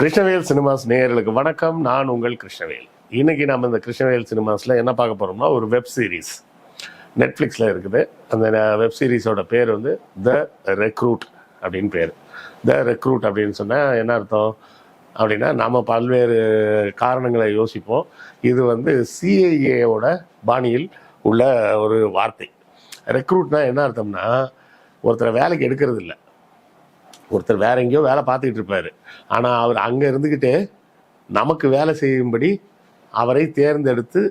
Krishnavel cinemas நேயர்களுக்கு வணக்கம். நான் உங்கள் கிருஷ்ணவேல். இன்னைக்கு நம்ம இந்த கிருஷ்ணவேல் சினிமாஸில் என்ன பார்க்க போறோம்னா ஒரு வெப் சீரிஸ் நெட்ஃப்ளிக்ஸில் இருக்குது. அந்த வெப் சீரிஸோட பேர் வந்து த ரெக்ரூட் அப்படின்னு பேர். த ரெக்ரூட் அப்படின்னு சொன்னால் என்ன அர்த்தம்? அப்படின்னா நம்ம பல்வேறு காரணங்களை யோசிப்போம். இது வந்து சிஐஏவோட பாணியில் உள்ள ஒரு வார்த்தை. ரெக்ரூட்னா என்ன அர்த்தம்னா ஒருத்தரை வேலைக்கு எடுக்கிறது இல்லை ஒருத்தர் வேற எங்கேயோ வேலை பார்த்துக்கிட்டு இருப்பாரு. ஆனால் அவர் அங்கே இருந்துக்கிட்டே நமக்கு வேலை செய்யும்படி அவரை தேர்ந்தெடுத்து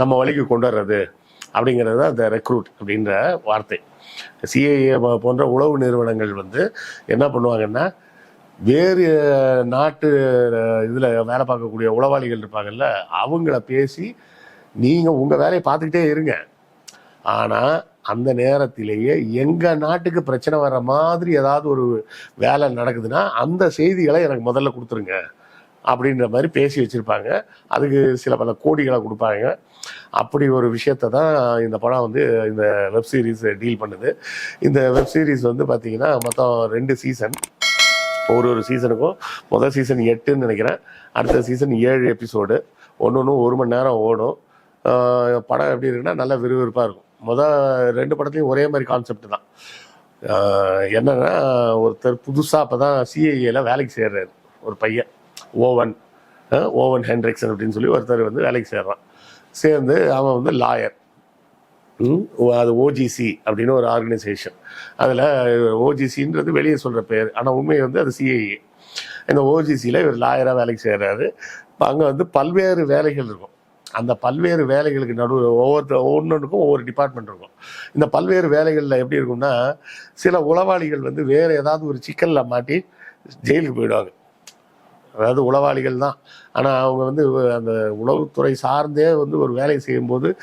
நம்ம வழிக்கு கொண்டு வர்றது அப்படிங்கிறது தான் இந்த ரெக்ரூட் அப்படின்ற வார்த்தை. சிஐஏ போன்ற உளவு நிறுவனங்கள் வந்து என்ன பண்ணுவாங்கன்னா வேறு நாட்டு இதில் வேலை பார்க்கக்கூடிய உளவாளிகள் இருப்பாங்கல்ல அவங்கள பேசி நீங்கள் உங்கள் வேலையை பார்த்துக்கிட்டே இருங்க. ஆனால் அந்த நேரத்திலேயே எங்கள் நாட்டுக்கு பிரச்சனை வர்ற மாதிரி ஏதாவது ஒரு வேலை நடக்குதுன்னா அந்த செய்திகளை எனக்கு முதல்ல கொடுத்துருங்க. அப்படின்ற மாதிரி பேசி வச்சுருப்பாங்க. அதுக்கு சில பல கோடிகளை கொடுப்பாங்க. அப்படி ஒரு விஷயத்தை தான் இந்த படம் வந்து இந்த வெப் சீரிஸ் டீல் பண்ணுது. இந்த வெப் சீரிஸ் வந்து பார்த்திங்கன்னா மொத்தம் ரெண்டு சீசன் ஒரு ஒரு சீசனுக்கும் முதல் சீசன் எட்டுன்னு நினைக்கிறேன். அடுத்த சீசன் ஏழு எபிசோடு ஒன்று ஒன்று ஒரு மணி நேரம் ஓடும். படம் எப்படி இருக்குன்னா நல்ல விறுவிறுப்பாக இருக்கும். மொதல் ரெண்டு படத்துலையும் ஒரே மாதிரி கான்செப்ட் தான். என்னன்னா ஒருத்தர் புதுசாக அப்போ தான் சிஐஏல வேலைக்கு சேர்றாரு. ஒரு பையன் ஓவன் ஓவன் ஹென்ட்ரிக்சன் அப்படின்னு சொல்லி ஒருத்தர் வந்து வேலைக்கு சேர்றான். சேர்ந்து அவன் வந்து லாயர் ம், அது ஓஜிசி அப்படின்னு ஒரு ஆர்கனைசேஷன் அதில் ஓஜிசின்றது வெளியே சொல்கிற பேர். ஆனால் உண்மை வந்து அது சிஐஏ இந்த ஓஜிசியில் இவர் லாயராக வேலைக்கு செய்கிறாரு அங்கே வந்து பல்வேறு வேலைகள் இருக்கும். அந்த பல்வேறு வேலைகளுக்கு நடுவில் ஒவ்வொருத்த ஒவ்வொன்றுக்கும் ஒவ்வொரு டிபார்ட்மெண்ட் இருக்கும். இந்த பல்வேறு வேலைகளில் எப்படி இருக்கும்னா சில உளவாளிகள் வந்து வேறு ஏதாவது ஒரு சிக்கலில் மாட்டி ஜெயிலுக்கு போயிடுவாங்க. அதாவது உளவாளிகள் தான். ஆனால் அவங்க வந்து அந்த உளவுத்துறை சார்ந்தே வந்து ஒரு வேலையை செய்யும்போது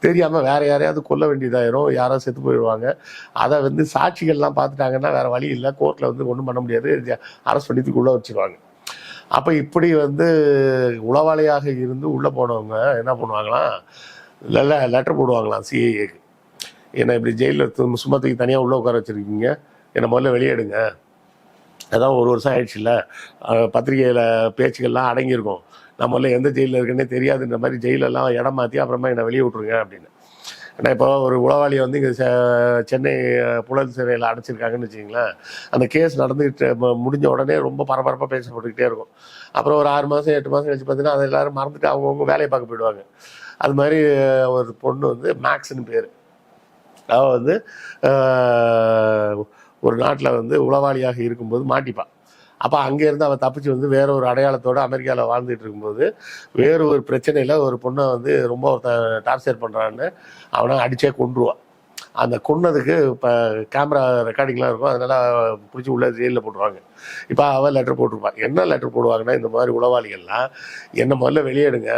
தெரியாமல் வேறு யாரையாவது கொல்ல வேண்டியதாயிரும். யாரோ செத்து போயிடுவாங்க. அதை வந்து சாட்சிகள்லாம் பார்த்துட்டாங்கன்னா வேறு வழி இல்லை. கோர்ட்டில் வந்து ஒன்றும் பண்ண முடியாது. அரசு பண்ணி வச்சுருவாங்க. அப்போ இப்படி வந்து உளவாளியாக இருந்து உள்ளே போனவங்க என்ன பண்ணுவாங்களாம் இல்லை லெட்டர் போடுவாங்களாம் சிஏஏக்கு என்னை இப்படி ஜெயிலில் சும்மா தூக்கி தனியாக உள்ளே உட்கார வச்சுருக்கீங்க? என்னை முதல்ல வெளியேடுங்க. அதான் ஒரு வருஷம் ஆயிடுச்சுல்ல. பத்திரிகையில் பேச்சுக்கள்லாம் அடங்கியிருக்கும். நான் முதல்ல எந்த ஜெயிலில் இருக்குன்னே தெரியாதுன்ற மாதிரி ஜெயிலெல்லாம் இடம் மாற்றி அப்புறமா என்னை வெளியே விட்ருங்க அப்படின்னு. ஏன்னா இப்போ ஒரு உளவாளியை வந்து இங்கே சென்னை புழல் சிறையில் அடைச்சிருக்காங்கன்னு வச்சிங்களேன் அந்த கேஸ் நடந்துகிட்டு முடிஞ்ச உடனே ரொம்ப பரபரப்பாக பேசப்பட்டுக்கிட்டே இருக்கும். அப்புறம் ஒரு ஆறு மாதம் எட்டு மாதம் கழிச்சு பார்த்தீங்கன்னா அதை எல்லாரும் மறந்துட்டு அவங்கவுங்க வேலையை பார்க்க போயிடுவாங்க. அது மாதிரி ஒரு பொண்ணு வந்து மேக்ஸ்னு பேர். அவள் வந்து ஒரு நாட்டில் வந்து உளவாளியாக இருக்கும்போது மாட்டிப்பாள் அப்போ அங்கேருந்து அவன் தப்பிச்சு வந்து வேற ஒரு அடையாளத்தோட அமெரிக்காவில் வாழ்ந்துட்டு இருக்கும்போது வேற ஒரு பிரச்சனையில் ஒரு பொண்ணை வந்து ரொம்ப ஒருத்தன் டார்ச்சர் பண்ணுறான்னு அவனை அடித்தே கொன்றுவான். அந்த கொன்னதுக்கு இப்போ கேமரா ரெக்கார்டிங்லாம் இருக்கும். அதனால் பிடிச்சி உள்ள ஜெயிலில் போட்டுருவாங்க. இப்போ அவன் லெட்டர் போட்டிருப்பான். என்ன லெட்டர் போடுவாங்கன்னா இந்த மாதிரி உளவாளிகள்லாம் என்னை முதல்ல வெளியேடுங்க.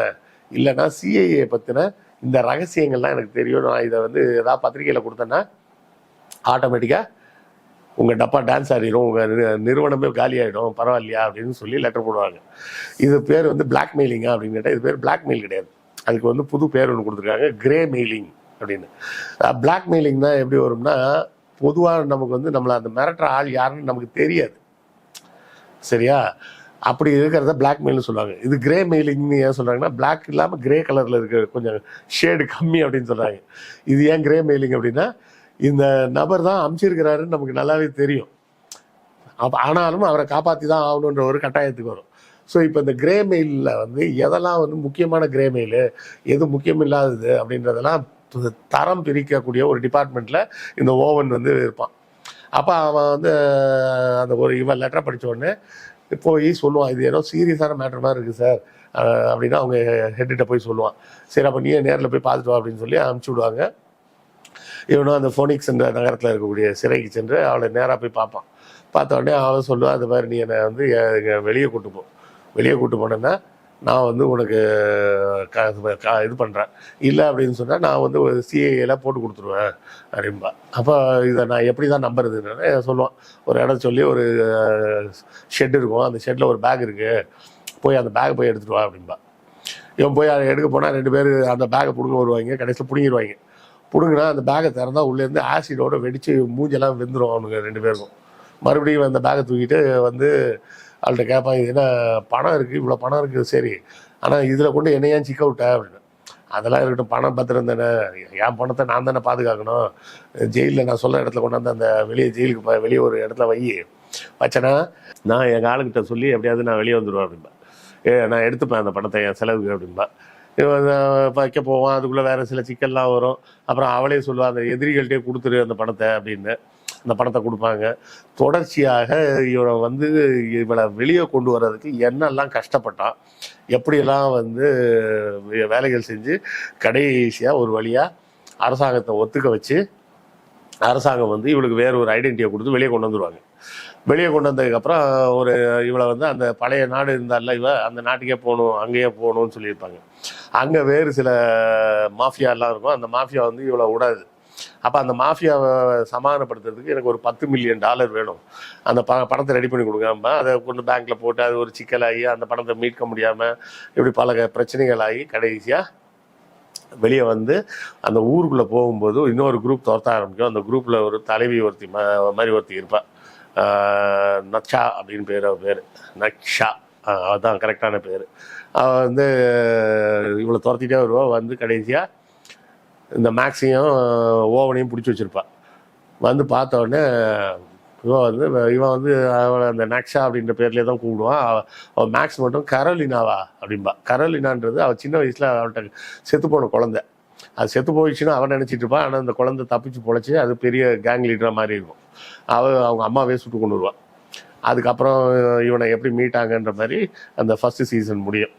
இல்லைன்னா சிஐஏ பற்றின இந்த ரகசியங்கள்லாம் எனக்கு தெரியும். நான் இதை வந்து ஏதாவது பத்திரிக்கையில் கொடுத்தேன்னா ஆட்டோமேட்டிக்காக உங்கள் டப்பா டான்ஸ் ஆடிடும் உங்கள் நிறுவனமே காலி ஆகிடும் பரவாயில்லையா அப்படின்னு சொல்லி லெட்டர் போடுவாங்க. இது பேர் வந்து பிளாக் மெயிலிங்கா அப்படின்னு கேட்டால் இது பேர் பிளாக் மெயில் கிடையாது. அதுக்கு வந்து புது பேர் ஒன்று கொடுத்துருக்காங்க கிரே மெயிலிங் அப்படின்னு. பிளாக் மெயிலிங் தான் எப்படி வரும்னா பொதுவாக நமக்கு வந்து நம்மளை அந்த மிரட்டுற ஆள் யாருன்னு நமக்கு தெரியாது. சரியா? அப்படி இருக்கிறத பிளாக் மெயில்னு சொல்லுவாங்க. இது கிரே மெயிலிங்னு ஏன் சொல்கிறாங்கன்னா பிளாக் இல்லாமல் கிரே கலரில் இருக்க கொஞ்சம் ஷேடு கம்மி அப்படின்னு சொல்கிறாங்க இது ஏன் கிரே மெயிலிங் அப்படின்னா இந்த நபர் தான் அமிச்சிருக்கிறாருன்னு நமக்கு நல்லாவே தெரியும். அப்போ ஆனாலும் அவரை காப்பாற்றி தான் ஆகணுன்ற ஒரு கட்டாயத்துக்கு வரும். ஸோ இப்போ இந்த கிரே மெயிலில் வந்து எதெல்லாம் வந்து முக்கியமான கிரே மெயிலு எது முக்கியம் இல்லாதது அப்படின்றதெல்லாம் தரம் பிரிக்கக்கூடிய ஒரு டிபார்ட்மெண்ட்டில் இந்த ஓவன் வந்து இருப்பான். அப்போ அவன் வந்து அந்த ஒரு இவன் லெட்டரை படிச்ச உடனே போய் சொல்லுவான் இது ஏதோ சீரியஸான மேட்டர் மாதிரி இருக்குது சார் அப்படின்னா அவங்க ஹெட்டிட்ட போய் சொல்லுவான். சரி அப்போ நீயே நேரில் போய் பார்த்துட்டு வா அப்படின்னு சொல்லி அனுப்பிச்சி விடுவாங்க. இவனும் அந்த ஃபோனிக்ஸ் என்ற நகரத்தில் இருக்கக்கூடிய சிறைக்கு சென்று அவளை நேராக போய் பார்ப்பான். பார்த்த உடனே அவன் சொல்லுவான் அது மாதிரி நீ என்னை வந்து வெளியே கூட்டு போ. வெளியே கூட்டு போனேன்னா நான் வந்து உனக்கு க- இது பண்ணுறேன் இல்லை அப்படின்னு சொன்னால் நான் வந்து ஒரு சிஏல போட்டு கொடுத்துருவேன் அப்படின்பா அப்போ இதை நான் எப்படி தான் நம்புறதுன்னு சொல்லுவான். ஒரு இடம் சொல்லி ஒரு ஷெட் இருக்கும். அந்த ஷெட்டில் ஒரு பேக் இருக்குது போய் அந்த பேக் போய் எடுத்துகிட்டு வா அப்படின்பா இவன் போய் அதை எடுக்க போனால் ரெண்டு பேர் அந்த பேக்கை பிடுங்க வருவாங்க. கடைசியில் பிடுங்கிடுவாங்க பிடுங்கினா அந்த பேக்கை திறந்தா உள்ளேருந்து ஆசிடோட வெடித்து மூஞ்செல்லாம் வெந்துடும் அவனுங்க ரெண்டு பேருக்கும். மறுபடியும் அந்த பேக்கை தூக்கிட்டு வந்து அவள்கிட்ட கேட்பான் இது என்ன பணம் இருக்குது இவ்வளோ பணம் இருக்குது சரி. ஆனால் இதில் கொண்டு என்னையான் ஏன் சிக்க விட்ட அப்படின்னு. அதெல்லாம் இருக்கட்டும் பணம் பத்திரம் தானே. என் பணத்தை நான் தானே பாதுகாக்கணும். ஜெயிலில் நான் சொல்ல இடத்துல கொண்டாந்து அந்த வெளியே ஜெயிலுக்கு வெளியே ஒரு இடத்துல வை. வச்சேன்னா நான் எங்கள் ஆளுகிட்ட சொல்லி எப்படியாவது நான் வெளியே வந்துடுவேன் அப்படின்பா ஏ நான் எடுத்துப்பேன் அந்த பணத்தை என் செலவுக்கு அப்படின்பா வைக்க போவான் அதுக்குள்ளே வேறு சில சிக்கல்லாம் வரும். அப்புறம் அவளே சொல்லுவா அந்த எதிரிகள்கிட்டே கொடுத்துரு அந்த பணத்தை அப்படின்னு. அந்த பணத்தை கொடுப்பாங்க. தொடர்ச்சியாக இவனை வந்து இவளை வெளியே கொண்டு வர்றதுக்கு என்னெல்லாம் கஷ்டப்பட்டான் எப்படியெல்லாம் வந்து வேலைகள் செஞ்சு கடைசியாக ஒரு வழியாக அரசாங்கத்தை ஒத்துக்க வச்சு அரசாங்கம் வந்து இவளுக்கு வேற ஒரு ஐடென்டிட்டியை கொடுத்து வெளியே கொண்டு வந்துருவாங்க. வெளியே கொண்டு வந்ததுக்கப்புறம் ஒரு இவளை வந்து அந்த பழைய நாடு இருந்தால இவ அந்த நாட்டுக்கே போகணும் அங்கேயே போகணும்னு சொல்லியிருப்பாங்க. அங்கே வேறு சில மாஃபியா எல்லாம் இருக்கும். அந்த மாஃபியா வந்து இவ்வளோ விடாது அப்போ அந்த மாஃபியாவை சமாதானப்படுத்துறதுக்கு எனக்கு ஒரு பத்து மில்லியன் டாலர் வேணும். அந்த ப பணத்தை ரெடி பண்ணி கொடுக்காம அதை கொண்டு பேங்க்கில் போட்டு அது ஒரு சிக்கலாகி அந்த பணத்தை மீட்க முடியாமல் இப்படி பல பிரச்சனைகள் ஆகி கடைசியாக வெளியே வந்து அந்த ஊருக்குள்ளே போகும்போது இன்னொரு குரூப் துரத்த ஆரம்பிக்கும். அந்த குரூப்பில் ஒரு தலைவி ஒருத்தி ம- மாதிரி ஒருத்தி இருப்பாள் நக்ஷா அப்படின்னு பேர் பேர். நக்ஷா. அதுதான் அதான் கரெக்டான பேர். அவள் வந்து இவ்வளோ துரத்திட்டே வருவா வந்து கடைசியாக இந்த மேக்ஸையும் ஓவனையும் பிடிச்சி வச்சிருப்பா. வந்து பார்த்த உடனே இவன் வந்து இவன் வந்து அவளை அந்த நக்ஷா அப்படின்ற பேர்லேயே தான் கூப்பிடுவான். அவ- அவள் மேக்ஸ் மட்டும் கரோலினாவா அப்படின்பா கரோலினான்றது அவள் சின்ன வயசில் அவள்கிட்ட செத்து போன குழந்தை. அது செத்து போயிடுச்சுன்னா அவன் நினச்சிட்டு இருப்பான். ஆனால் அந்த குழந்தை தப்பிச்சு பொழைச்சி அது பெரிய கேங் லீடராக மாதிரி இருக்கும். அவள் அவங்க அம்மாவே சுட்டு கொண்டு வருவான் அதுக்கப்புறம் இவனை எப்படி மீட்டாங்கன்ற மாதிரி அந்த ஃபர்ஸ்ட் சீசன் முடியும்.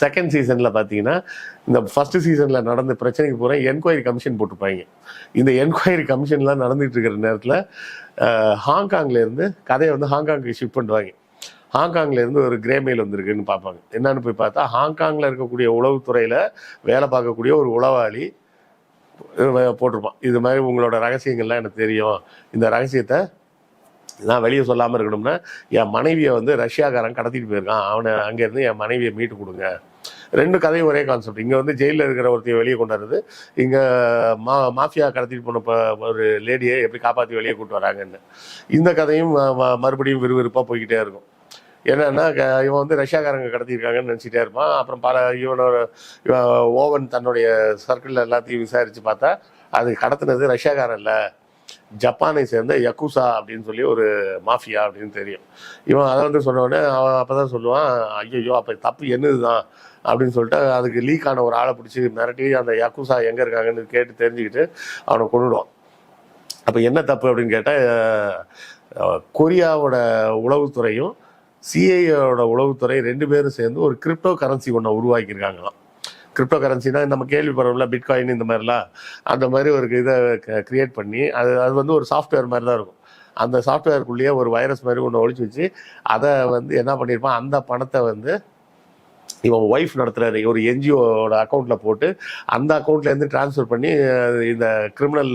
செகண்ட் சீசனில் பார்த்தீங்கன்னா இந்த ஃபர்ஸ்ட் சீசனில் நடந்த பிரச்சனைக்கு பூரா என்கொயரி கமிஷன் போட்டிருப்பாங்க. இந்த என்கொயரி கமிஷன்லாம் நடந்துகிட்டு இருக்கிற நேரத்தில் ஹாங்காங்லேருந்து கதையை வந்து ஹாங்காங்க்கு ஷிஃப்ட் பண்ணுவாங்க ஹாங்காங்லேருந்து ஒரு கிரேமெயில் வந்திருக்குன்னு பார்ப்பாங்க. என்னன்னு போய் பார்த்தா ஹாங்காங்கில் இருக்கக்கூடிய உளவுத்துறையில் வேலை பார்க்கக்கூடிய ஒரு உளவாளி போட்டிருப்பான். இது மாதிரி உங்களோட ரகசியங்கள்லாம் எனக்கு தெரியும். இந்த ரகசியத்தை நான் வெளியே சொல்லாமல் இருக்கணும்னா என் மனைவியை வந்து ரஷ்யாக்காரன் கடத்திட்டு போயிருக்கான். அவனை அங்கேருந்து என் மனைவியை மீட்டு கொடுங்க. ரெண்டு கதையும் ஒரே கான்செப்ட் இங்கே வந்து ஜெயிலில் இருக்கிற ஒருத்தைய வெளியே கொண்டாடுறது இங்கே மா மாஃபியா கடத்திட்டு போன ஒரு லேடியை எப்படி காப்பாற்றி வெளியே கூட்டு வராங்கன்னு. இந்த கதையும் ம- மறுபடியும் விறுவிறுப்பாக போய்கிட்டே இருக்கும். என்னன்னா இவன் வந்து ரஷ்யாக்காரங்க கடத்தியிருக்காங்கன்னு நினச்சிட்டே இருப்பான். அப்புறம் பல இவனோட இவன் ஓவன் தன்னுடைய சர்க்கிளில் எல்லாத்தையும் விசாரித்து பார்த்தா அது கடத்தினது ரஷ்யாக்காரன் இல்லை. ஜப்பானை சேர்ந்த யக்குசா அப்படின்னு சொல்லி ஒரு மாஃபியா அப்படின்னு தெரியும். இவன் அதை வந்து சொன்ன உடனே அவன் அப்போ தான் சொல்லுவான் ஐயோ அப்போ தப்பு என்னது தான் அப்படின்னு சொல்லிட்டு அதுக்கு லீக் ஆன ஒரு ஆளை பிடிச்சி மிரட்டி அந்த யக்குசா எங்கே இருக்காங்கன்னு கேட்டு தெரிஞ்சுக்கிட்டு அவனை கொண்டுடுவான் அப்போ என்ன தப்பு அப்படின்னு கேட்டால் கொரியாவோட உளவுத்துறையும் சிஐயோட உளவுத்துறை ரெண்டு பேரும் சேர்ந்து ஒரு கிரிப்டோ கரன்சி ஒன்றை உருவாக்கியிருக்காங்களாம். கிரிப்டோ கரன்சினா நம்ம கேள்விப்படுறோம்ல பிட்காயின் இந்த மாதிரிலாம். அந்த மாதிரி ஒரு இதை கிரியேட் பண்ணி அது அது வந்து ஒரு சாஃப்ட்வேர் மாதிரி தான் இருக்கும். அந்த சாஃப்ட்வேருக்குள்ளேயே ஒரு வைரஸ் மாதிரி ஒன்று ஒழிச்சு வச்சு அதை வந்து என்ன பண்ணியிருப்பான் அந்த பணத்தை வந்து இவன் ஒய்ஃப் நடத்துகிற ஒரு என்ஜிஓட அக்கௌண்ட்டில் போட்டு அந்த அக்கௌண்ட்லேருந்து ட்ரான்ஸ்ஃபர் பண்ணி இந்த கிரிமினல்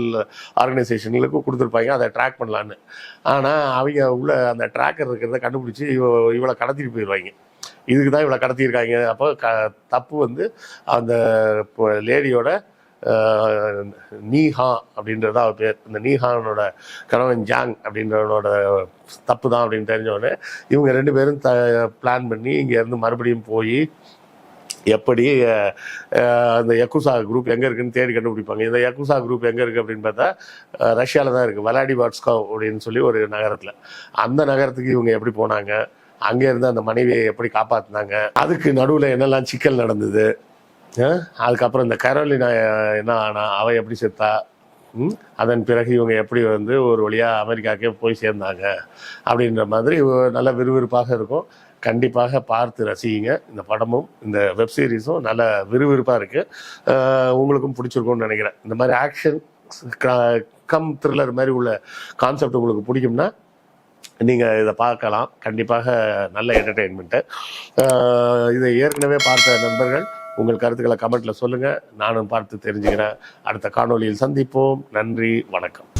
ஆர்கனைசேஷன்களுக்கு கொடுத்துருப்பாங்க. அதை ட்ராக் பண்ணலான்னு. ஆனால் அவங்க உள்ள அந்த ட்ராக்கர் இருக்கிறத கண்டுபிடிச்சி இவ இவளை கடத்திட்டு போயிடுவாங்க. இதுக்கு தான் இவ்வளோ கடத்தியிருக்காங்க. அப்போ க தப்பு வந்து அந்த லேடியோட நீஹா அப்படின்றது அவர் பேர். இந்த நீஹானோட கணவன் ஜாங் அப்படின்றவனோட தப்பு தான் அப்படின்னு தெரிஞ்சோடனே இவங்க ரெண்டு பேரும் த பிளான் பண்ணி இங்கேருந்து மறுபடியும் போய் எப்படி அந்த யக்குசா குரூப் எங்கே இருக்குன்னு தேடி கண்டுபிடிப்பாங்க. இந்த யக்குசா குரூப் எங்கே இருக்குது அப்படின்னு பார்த்தா ரஷ்யாவில் தான் இருக்குது வலாடி வாட்ஸ்கா அப்படின்னு சொல்லி ஒரு நகரத்தில். அந்த நகரத்துக்கு இவங்க எப்படி போனாங்க? அங்கே இருந்து அந்த மனைவியை எப்படி காப்பாற்றினாங்க அதுக்கு நடுவில் என்னெல்லாம் சிக்கல் நடந்தது? அதுக்கப்புறம் இந்த கரோலினா என்ன ஆனா அவள் எப்படி செத்தா? அதன் பிறகு இவங்க எப்படி வந்து ஒரு வழியாக அமெரிக்காக்கே போய் சேர்ந்தாங்க? அப்படின்ற மாதிரி நல்ல விறுவிறுப்பாக இருக்கும். கண்டிப்பாக பார்த்து ரசிங்க. இந்த படமும் இந்த வெப் சீரிஸும் நல்ல விறுவிறுப்பாக இருக்குது உங்களுக்கும் பிடிச்சிருக்கும்னு நினைக்கிறேன். இந்த மாதிரி ஆக்ஷன் கம் த்ரில்லர் மாதிரி உள்ள கான்செப்ட் உங்களுக்கு பிடிக்கும்னா நீங்கள் இதை பார்க்கலாம். கண்டிப்பாக நல்ல என்டர்டெயின்மெண்ட்டு இதை ஏற்கனவே பார்த்த நண்பர்கள் உங்கள் கருத்துக்களை கமெண்ட்டில் சொல்லுங்கள் நானும் பார்த்து தெரிஞ்சுக்கிறேன். அடுத்த காணொளியில் சந்திப்போம். நன்றி வணக்கம்.